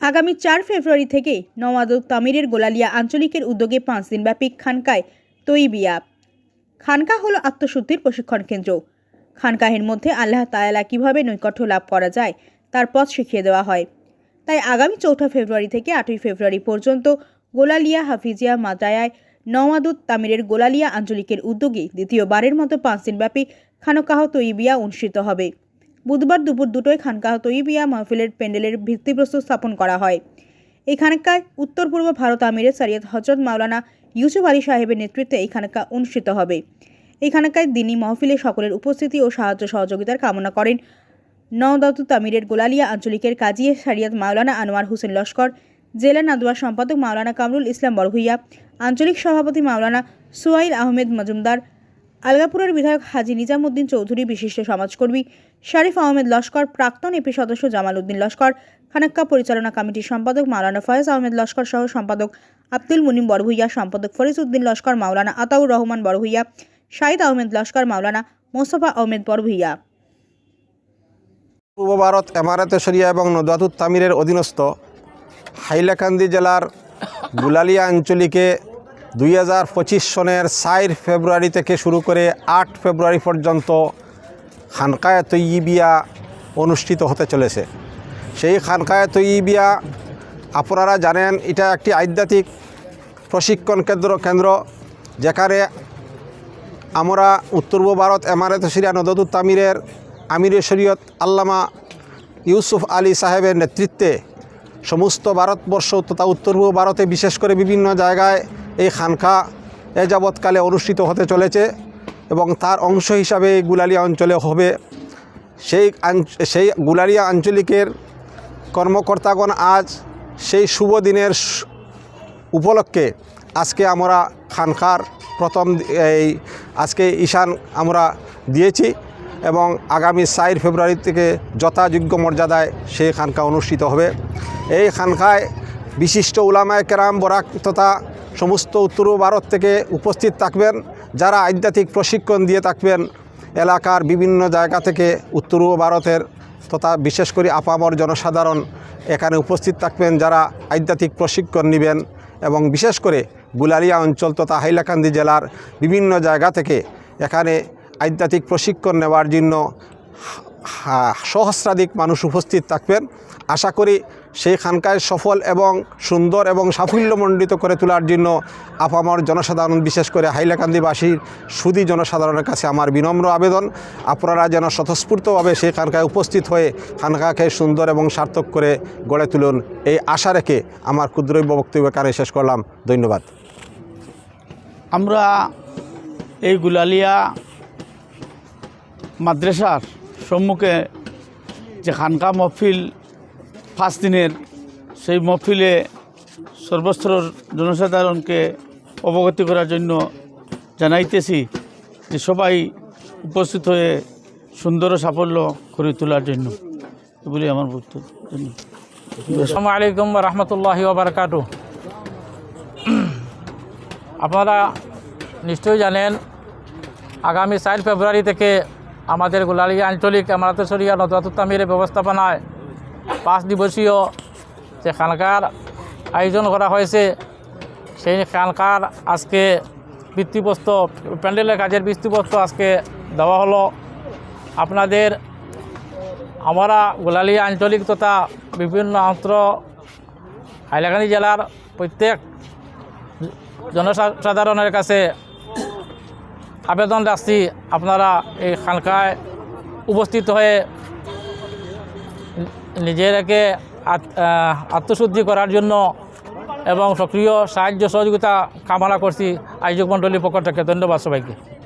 আগামী চার ফেব্রুয়ারি থেকে নওয়াদুল তামিরের গোলালিয়া আঞ্চলিকের উদ্যোগে পাঁচ দিনব্যাপী খানকায় তৈবিয়া। খানকা হলো আত্মশুদ্ধির প্রশিক্ষণ কেন্দ্র। খানকাহের মধ্যে আল্লাহ তায়ালা কীভাবে নৈকট্য লাভ করা যায়, তার পথ শিখিয়ে দেওয়া হয়। তাই আগামী চৌঠা ফেব্রুয়ারি থেকে আটই ফেব্রুয়ারি পর্যন্ত গোলালিয়া হাফিজিয়া মাদায়ায় নওয়াদুত তামিরের গোলালিয়া আঞ্চলিকের উদ্যোগে দ্বিতীয়বারের মতো পাঁচ দিনব্যাপী খানকাহ তৈবিয়া অনুষ্ঠিত হবে। বুধবার দুপুর দুটোয় খানকাহ তৈবিয়া মাহফিলের প্যান্ডেলের ভিত্তিপ্রস্তর স্থাপন করা হয়। এই খানকায় উত্তর পূর্ব ভারত আমিরের সারিয়াত হজরত মাওলানা ইউসুফ আলী সাহেবের নেতৃত্বে এই খানকা অনুষ্ঠিত হবে। এই খানকায় দিনী মহফিলে সকলের উপস্থিতি ও সাহায্য সহযোগিতার কামনা করেন নওদাতু তামিরের গোলালিয়া আঞ্চলিকের কাজিয়ে সারিয়াত মাওলানা আনোয়ার হোসেন লস্কর, জেলা নাদুয়া সম্পাদক মাওলানা কামরুল ইসলাম বড়ভুইয়া আঞ্চলিক সভাপতি মাওলানা সুয়াইল আহমেদ মজুমদার আলগাপুরের বিধায়ক হাজি নিজামুদ্দিন চৌধুরী, বিশিষ্ট সমাজকর্মী শারিফ আহমেদ লস্কর, প্রাক্তন এপি সদস্য জামাল উদ্দিন লস্কর, খানাক্কা পরিচালনা কমিটির সম্পাদক মাওলানা ফয়েজ আহমেদ লস্কর সহ সম্পাদক আব্দুল মুনিম বড়ভুইয়া, সম্পাদক ফরিজ উদ্দিন লস্কর, মাওলানা আতাউর রহমান বড়ভুইয়া, শাহিদ আহমেদ লস্কর, মাওলানা মোস্তফা আহমেদ বড়ভুইয়া। পূর্ব ভারত এমারাতে শরিয়া এবং নদাতুত তামিরের অধীনস্থ হাইলাকান্দি জেলার গুলালিয়া আঞ্চলিকে দুই হাজার পঁচিশ সনের চার ফেব্রুয়ারি থেকে শুরু করে আট ফেব্রুয়ারি পর্যন্ত খানকায় তৈবিয়া অনুষ্ঠিত হতে চলেছে। সেই খানকায় তৈবিয়া আপনারা জানেন, এটা একটি আধ্যাত্মিক প্রশিক্ষণ কেন্দ্র কেন্দ্র যেখানে আমরা উত্তর পূর্ব ভারত, এমারত, সিরিয়া নদতুত তামিরের আমিরে শরীয়ত আল্লামা ইউসুফ আলী সাহেবের নেতৃত্বে সমস্ত ভারতবর্ষ তথা উত্তর পূর্ব ভারতে বিশেষ করে বিভিন্ন জায়গায় এই খানকা এ যাবৎকালে অনুষ্ঠিত হতে চলেছে এবং তার অংশ হিসাবে এই গুলালিয়া অঞ্চলে হবে। সেই সেই গুলালিয়া আঞ্চলিকের কর্মকর্তাগণ আজ সেই শুভ দিনের উপলক্ষে আজকে আমরা খানকার প্রথম এই আজকে ঈশান আমরা দিয়েছি এবং আগামী চার ফেব্রুয়ারি থেকে যথাযোগ্য মর্যাদায় সেই খানকা অনুষ্ঠিত হবে। এই খানকায় বিশিষ্ট উলামায় কেরাম বরাক তথা সমস্ত উত্তর ভারত থেকে উপস্থিত থাকবেন, যারা আধ্যাত্মিক প্রশিক্ষণ দিয়ে থাকবেন, এলাকার বিভিন্ন জায়গা থেকে উত্তর ভারতের তথা বিশেষ করে আপামর জনসাধারণ এখানে উপস্থিত থাকবেন, যারা আধ্যাত্মিক প্রশিক্ষণ নেবেন এবং বিশেষ করে গুলালিয়া অঞ্চল তথা হাইলাকান্দি জেলার বিভিন্ন জায়গা থেকে এখানে আধ্যাত্মিক প্রশিক্ষণ নেওয়ার জন্য সহস্রাধিক মানুষ উপস্থিত থাকবেন। আশা করি সেই খানকায় সফল এবং সুন্দর এবং সাফল্যমণ্ডিত করে তোলার জন্য আপামর জনসাধারণ, বিশেষ করে হাইলাকান্দিবাসীর সুদী জনসাধারণের কাছে আমার বিনম্র আবেদন। আপনারা যেন স্বতঃস্ফূর্তভাবে সেই খানকায় উপস্থিত হয়ে খানকাকে সুন্দর এবং সার্থক করে গড়ে তুলুন, এই আশা রেখে আমার ক্ষুদ্রব্য বক্তব্য কানে শেষ করলাম। ধন্যবাদ। আমরা এই গুলালিয়া মাদ্রাসার সম্মুখে যে খানকা মহফিল পাঁচ দিনের, সেই মহফিলে সর্বস্তর জনসাধারণকে অবগতি করার জন্য জানাইতেছি যে সবাই উপস্থিত হয়ে সুন্দর সাফল্য করে তোলার জন্য। বলে আমার বক্তব্য। আসসালামু আলাইকুম রহমতুল্লাহি ওবরাকাত আপনারা নিশ্চয়ই জানেন, আগামী চার ফেব্রুয়ারি থেকে আমাদের গোলালিয়া আঞ্চলিক আমারাতসরিয়া নদাতুত্তামিরের ব্যবস্থাপনায় পাঁচ দিবসীয় যে খানকার আয়োজন করা হয়েছে, সেই খানকার আজকে ভিত্তিপ্রস্ত প্যান্ডেলের কাজের ভিত্তিপ্রস্ত আজকে দেওয়া হলো। আপনাদের আমরা গোলালিয়া আঞ্চলিক তথা বিভিন্ন অন্ত্র হাইলাকান্দি জেলার প্রত্যেক জনসাধারণের কাছে আবেদন রাখছি। আপনারা এই খানকায় উপস্থিত হয়ে নিজেরাকে আত- আত্মশুদ্ধি করার জন্য এবং সক্রিয় সাহায্য সহযোগিতা কামনা করছি। আয়োজক মণ্ডলীর পক্ষ থেকে ধন্যবাদ সবাইকে।